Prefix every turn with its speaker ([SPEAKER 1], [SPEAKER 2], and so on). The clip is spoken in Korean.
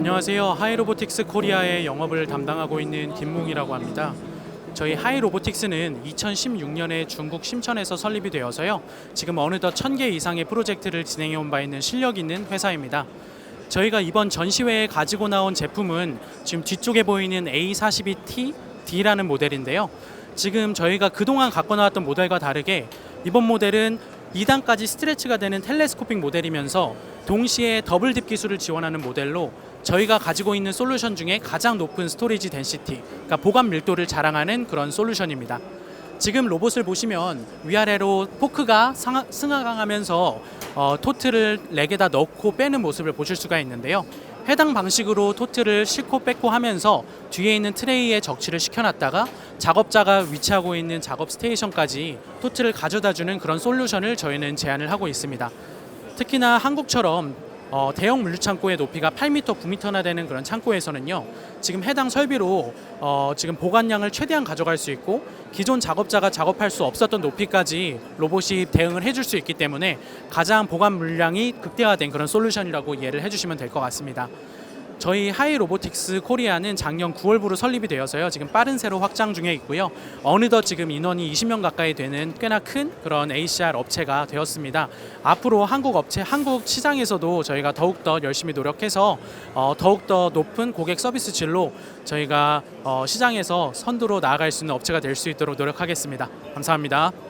[SPEAKER 1] 안녕하세요. 하이로보틱스 코리아의 영업을 담당하고 있는 김몽이라고 합니다. 저희 하이로보틱스는 2016년에 중국 심천에서 설립이 되어서요. 지금 어느덧 1000개 이상의 프로젝트를 진행해 온 바 있는 실력 있는 회사입니다. 저희가 이번 전시회에 가지고 나온 제품은 지금 뒤쪽에 보이는 A42T D라는 모델인데요. 지금 저희가 그동안 갖고 나왔던 모델과 다르게 이번 모델은 2단까지 스트레치가 되는 텔레스코픽 모델이면서 동시에 더블 딥 기술을 지원하는 모델로 저희가 가지고 있는 솔루션 중에 가장 높은 스토리지 덴시티, 그러니까 보관 밀도를 자랑하는 그런 솔루션입니다. 지금 로봇을 보시면 위아래로 포크가 승하강하면서 어, 토트를 렉에다 넣고 빼는 모습을 보실 수가 있는데요. 해당 방식으로 토트를 싣고 뺏고 하면서 뒤에 있는 트레이에 적치를 시켜놨다가 작업자가 위치하고 있는 작업 스테이션까지 토트를 가져다주는 그런 솔루션을 저희는 제안을 하고 있습니다. 특히나 한국처럼 어, 대형 물류 창고의 높이가 8m, 9m나 되는 그런 창고에서는요. 지금 해당 설비로 어, 지금 보관량을 최대한 가져갈 수 있고 기존 작업자가 작업할 수 없었던 높이까지 로봇이 대응을 해줄 수 있기 때문에 가장 보관 물량이 극대화된 그런 솔루션이라고 이해를 해주시면 될 것 같습니다. 저희 하이 로보틱스 코리아는 작년 9월부로 설립이 되어서요. 지금 빠른 새로 확장 중에 있고요. 어느덧 지금 인원이 20명 가까이 되는 꽤나 큰 그런 ACR 업체가 되었습니다. 앞으로 한국 업체, 한국 시장에서도 저희가 더욱더 열심히 노력해서 어, 더욱더 높은 고객 서비스 질로 저희가 어, 시장에서 선두로 나아갈 수 있는 업체가 될 수 있도록 노력하겠습니다. 감사합니다.